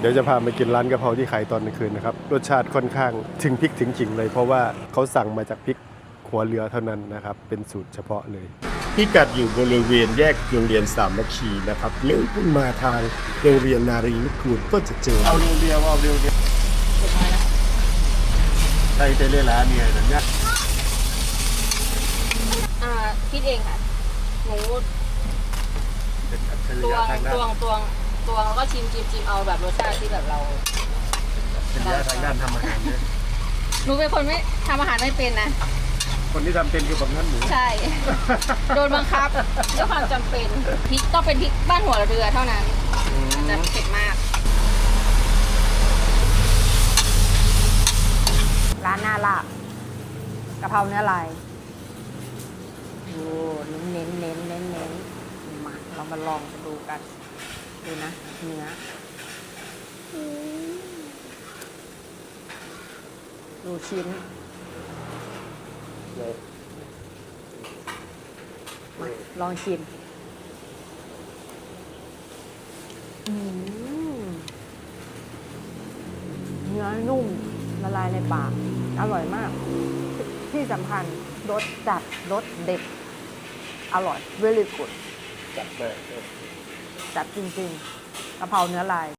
เดี๋ยวจะพาไปกินร้านกะเพราที่ขายตอนกลางคืนนะครับ รสชาติค่อนข้างถึงพริกถึงขิงเลย เพราะว่าเขาสั่งมาจากพริกหัวเรือเท่านั้นนะครับ เป็นสูตรเฉพาะเลยพิกัดอยู่บริเวณแยกโรงเรียนสามมัคคีนะครับเลี้ยวขึ้นมาทางโรงเรียนนารีนุกูลก็จะเจอเอาเรียวเรียวเอาเรียวเรียวใช่เตเล่ร้านเนี่ยนะเนี่ยอ่าคิดเองค่ะหนูเป็นอัจฉริตวยะงทางด้าตวนงตวง ตวงแล้วก็ชิมชิมชิมเอาแบบรสชาติที่แบบเราอัจฉริยะทางด้านทำอาหารเนี่ยหนูเป็นคนไม่ทำอาหารไม่เป็นนะ คนที่ทำเป็นคือแบบนั้นหมูใช่ โดนบังคับด้วยความจำเป็นพริกต้องเป็นพริกบ้านหัวเรือเท่านั้นจะเผ็ดมาก ร้านหน้าลาบกะเพราเนื้อลายโอ้เน้นเน้นเน้นเน้นเน้นมาเรามาลองดูกัน ดูนะเนื้ออืมดูชิ้นมาลองชิมอืมเนื้อนุ่มละลายในปาก อร่อยมาก ที่สำคัญรสจัดรสเด็ด อร่อย very good จัดไป จัดจริงๆกะเพราเนื้อลาย